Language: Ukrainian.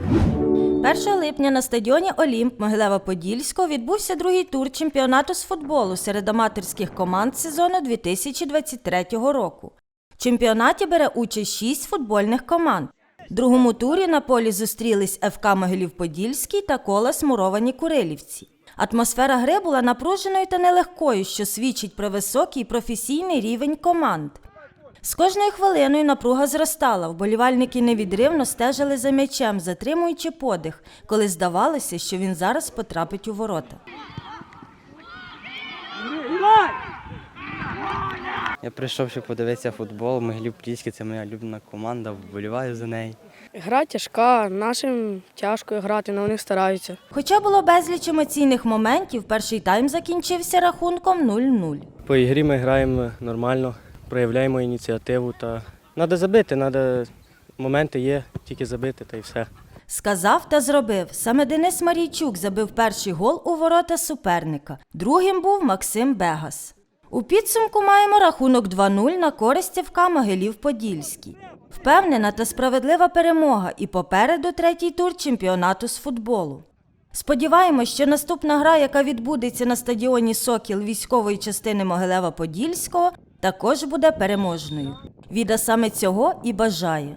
1 липня на стадіоні Олімп Могилева-Подільського відбувся другий тур чемпіонату з футболу серед аматорських команд сезону 2023 року. В чемпіонаті бере участь шість футбольних команд. В другому турі на полі зустрілись ФК Могилів-Подільський та Колос Муровані Курилівці. Атмосфера гри була напруженою та нелегкою, що свідчить про високий професійний рівень команд. З кожною хвилиною напруга зростала. Вболівальники невідривно стежили за м'ячем, затримуючи подих, коли здавалося, що він зараз потрапить у ворота. Я прийшов, щоб подивитися футбол. Могилів Подільський – це моя улюблена команда, вболіваю за неї. Гра тяжка, нашим тяжко грати, але вони стараються. Хоча було безліч емоційних моментів, перший тайм закінчився рахунком 0-0. По ігрі ми граємо нормально, проявляємо ініціативу та треба забити, треба моменти є, тільки забити та й все. Сказав та зробив. Саме Денис Марійчук забив перший гол у ворота суперника. Другим був Максим Бегас. У підсумку маємо рахунок 2-0 на користь ФК Могилів-Подільський. Впевнена та справедлива перемога і попереду третій тур чемпіонату з футболу. Сподіваємось, що наступна гра, яка відбудеться на стадіоні Сокіл військової частини Могилева-Подільського, також буде переможною. Віда саме цього і бажає.